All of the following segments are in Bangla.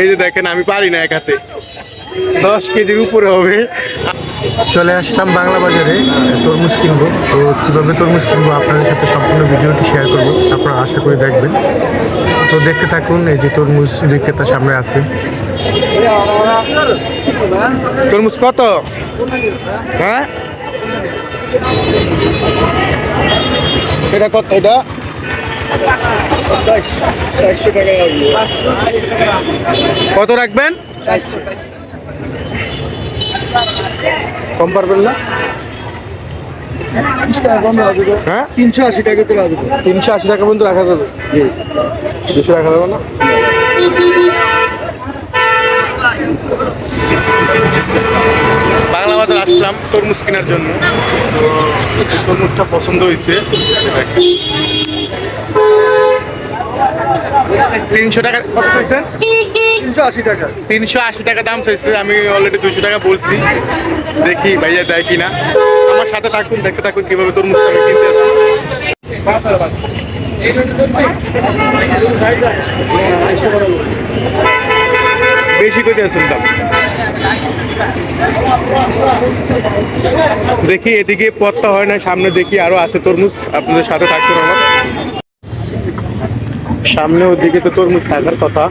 এই যে দেখেন আমি পারি না এক হাতে দশ কেজির উপরে হবে। চলে আসলাম বাংলা বাজারে তরমুজ কিনবো। তো কীভাবে তরমুজ কিনবো আপনাদের সাথে সম্পূর্ণ ভিডিওটি শেয়ার করব আপনারা আশা করি দেখবেন। তো দেখতে থাকুন এই যে তরমুজ বিক্রেতা সামনে আছে। তরমুজ কত? হ্যাঁ? এটা কত এটা? কত রাখবেন? কম পারবেন না? তিনশো আশি টাকা তিনশো আশি টাকা পর্যন্ত রাখা যাবে। দুশো রাখা যাবে না? বাংলা বাজার আসলাম তরমুজ কেনার জন্য। তো তরমুজটা পছন্দ হয়েছে। তিনশো টাকা কত চাইছেন? তিনশো আশি টাকা। তিনশো আশি টাকা দাম চাইছে আমি অলরেডি দুশো টাকা বলছি। দেখি ভাইয়া দেয় কিনা। আমার সাথে থাকুন দেখতে থাকুন কীভাবে তরমুজটা আমি কিনতে আসি। বেশি করে আসুন দাম। দেখি এদিকে পথটা হয় না সামনে দেখি আরও আছে তরমুজ। আপনাদের সাথে থাকুন আমার। সামনে ওদিকে তো তরমুজ থাকার কথা।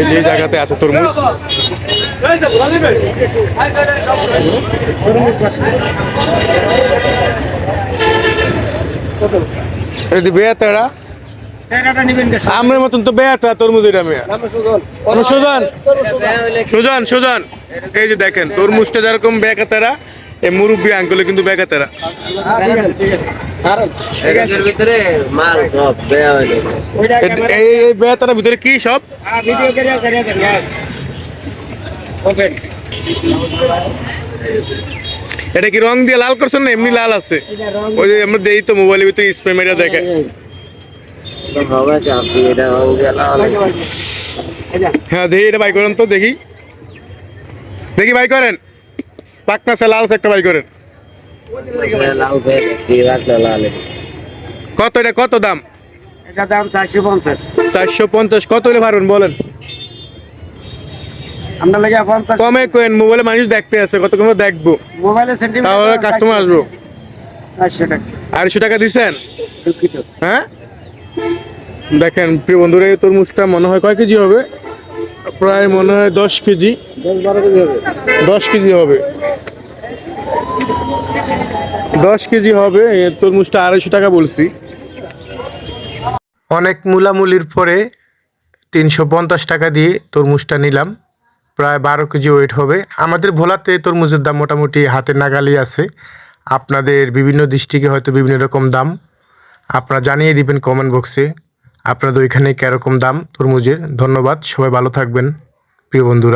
এই যে জায়গাতে আছে তরমুজ। এই যে বেয়াতারা আমার মতন তো বেয়াতা তরমুজ এটা মেয়া সুজন? সুজন সুজন। এই যে দেখেন, তরমুজটা যেরকম বেকাতারা এই মুরব্বী আঙ্গুলে কিন্তু বেকাতারা এই এই বেয়াতারার ভিতরে কি সব? ওপেন এটা কি রং দিয়ে লাল করছেন না এমনি লাল আছে? ওই যে আমরা দেই তো মোবাইলের ভিতরে স্প্রে মেরে দেখে। গেলা অনেক হ্যাঁ। দেখি এটা বাই করেন তো দেখি। দেখি বাই করেন। পাকনা সে লাল একটা বাই করেন। কত এটা কত দাম? এটা দাম চারশো পঞ্চাশ। চারশো পঞ্চাশ কত হলে পারবেন বলেন? আমরা লাগে পঞ্চাশ। কমে কেন? মোবাইলে মানুষ দেখতে আছে কত কমে দেখব? মোবাইলে সেন্টিমিটার তাহলে কাস্টমার আসব। চারশো টাকা। আড়াইশো টাকা দিছেন হ্যাঁ? দেখেন প্রিয় বন্ধুরা এই তরমুজটা মনে হয় কয় কেজি হবে? প্রায় মনে হয় দশ কেজি। দশ কেজি হবে। দশ কেজি হবে তরমুজটা আড়াইশো টাকা বলছি। অনেক মূলামুলির পরে তিনশো পঞ্চাশ টাকা দিয়ে তরমুজটা নিলাম। প্রায় বারো কেজি ওয়েট হবে। আমাদের ভোলাতে তরমুজের দাম মোটামুটি হাতের নাগালি আছে। আপনাদের বিভিন্ন ডিস্ট্রিক্টে হয়তো বিভিন্ন রকম দাম। আপনারা জানিয়ে দিবেন কমেন্ট বক্সে আপনাদের ওইখানে কীরকম দাম তরমুজের। ধন্যবাদ, সবাই ভালো থাকবেন। প্রিয় বন্ধুরা।